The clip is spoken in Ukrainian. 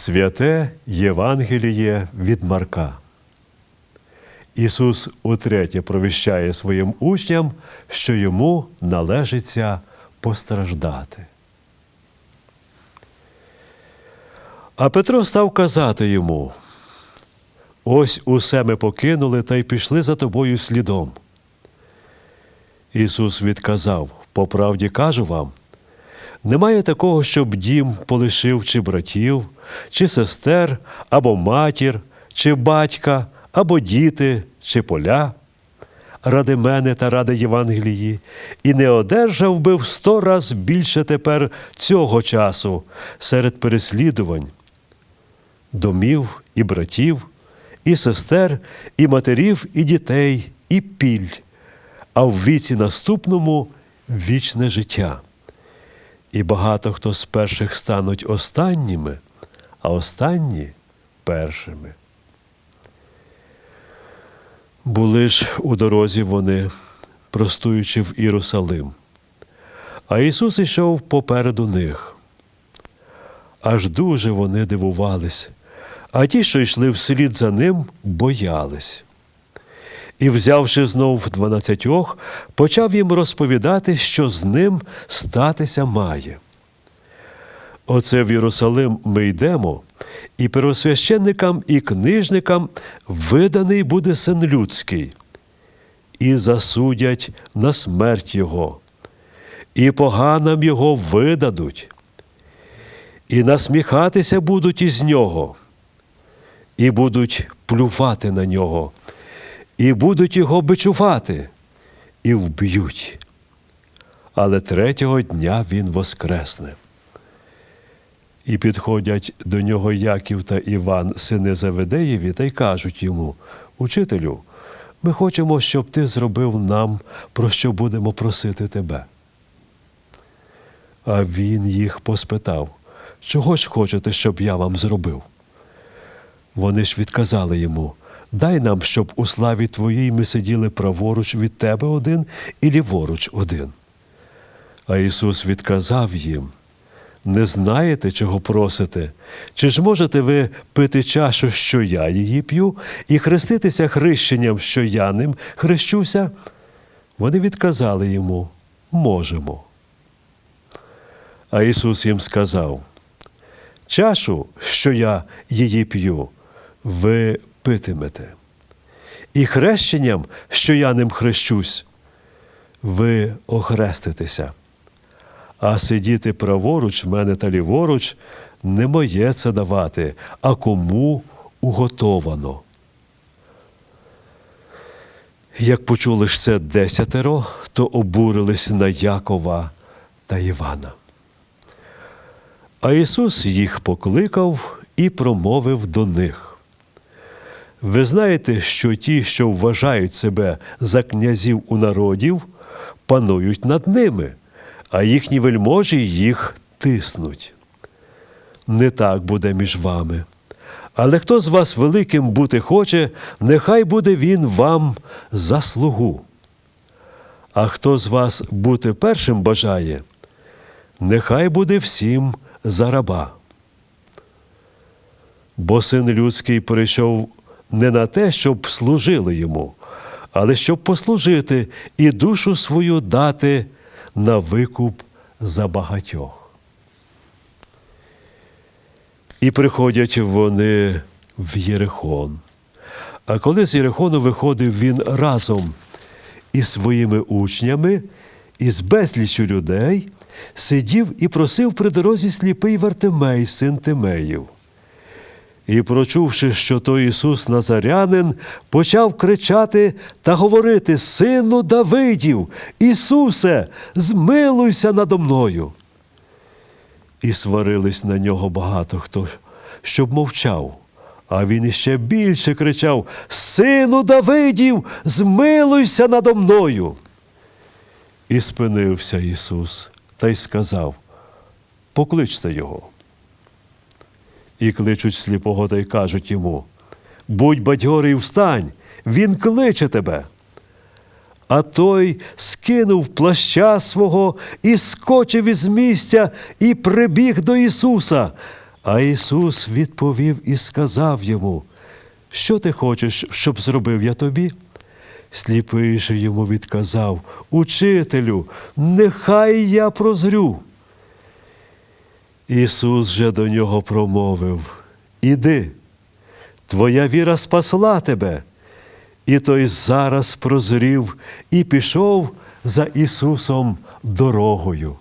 Святе Євангеліє від Марка. Ісус утретє провіщає своїм учням, що йому належиться постраждати. А Петро став казати йому: Ось усе ми покинули та й пішли за тобою слідом. Ісус відказав: По правді кажу вам, немає такого, щоб дім полишив чи братів, чи сестер, або матір, чи батька, або діти, чи поля, ради мене та ради Євангелії, і не одержав би в сто раз більше тепер цього часу серед переслідувань, домів і братів, і сестер, і матерів, і дітей, і піль, а в віці наступному вічне життя. І багато хто з перших стануть останніми, а останні першими. Були ж у дорозі вони, простуючи в Єрусалим. А Ісус ішов попереду них. Аж дуже вони дивувались, а ті, що йшли вслід за ним, боялись. І, взявши знов дванадцятьох, почав їм розповідати, що з ним статися має. Оце в Єрусалим ми йдемо, і первосвященникам і книжникам виданий буде син людський, і засудять на смерть Його, і поганам Його видадуть, і насміхатися будуть із нього, і будуть плювати на нього, і будуть його бичувати, і вб'ють. Але третього дня він воскресне. І підходять до нього Яків та Іван, сини Заведеєві, та й кажуть йому: Учителю, ми хочемо, щоб ти зробив нам, про що будемо просити тебе. А він їх поспитав, чого ж хочете, щоб я вам зробив? Вони ж відказали йому: Дай нам, щоб у славі Твоїй ми сиділи праворуч від Тебе один і ліворуч один. А Ісус відказав їм: Не знаєте, чого просите? Чи ж можете ви пити чашу, що я її п'ю, і хреститися хрещенням, що я ним хрещуся? Вони відказали йому можемо. А Ісус їм сказав: Чашу, що я її п'ю, ви питимете, і хрещенням, що я ним хрещусь, ви охреститеся. А сидіти праворуч мене та ліворуч не моє це давати, а кому уготовано. Як почули ж це десятеро, то обурились на Якова та Івана. А Ісус їх покликав і промовив до них. Ви знаєте, що ті, що вважають себе за князів у народів, панують над ними, а їхні вельможі їх тиснуть. Не так буде між вами. Але хто з вас великим бути хоче, нехай буде він вам за слугу. А хто з вас бути першим бажає, нехай буде всім за раба. Бо син людський прийшов не на те, щоб служили йому, але щоб послужити і душу свою дати на викуп за багатьох. І приходять вони в Єрихон. А коли з Єрихону виходив він разом із своїми учнями, із безліччю людей, сидів і просив при дорозі сліпий Вартимей, син Тимеїв. І, прочувши, що то Ісус Назарянин, почав кричати та говорити: Сину Давидів, Ісусе, змилуйся надо мною. І сварились на нього багато хто, щоб мовчав. А він іще більше кричав: Сину Давидів, змилуйся надо мною. І спинився Ісус та й сказав: Покличте його. І кличуть сліпого та й кажуть йому: Будь бадьорий, встань, він кличе тебе. А той скинув плаща свого і скочив із місця і прибіг до Ісуса, А Ісус відповів і сказав йому, що ти хочеш, щоб зробив я тобі? Сліпий же йому відказав, Учителю, нехай я прозрю. Ісус же до нього промовив Іди, твоя віра спасла тебе. І той зараз прозрів і пішов за Ісусом дорогою.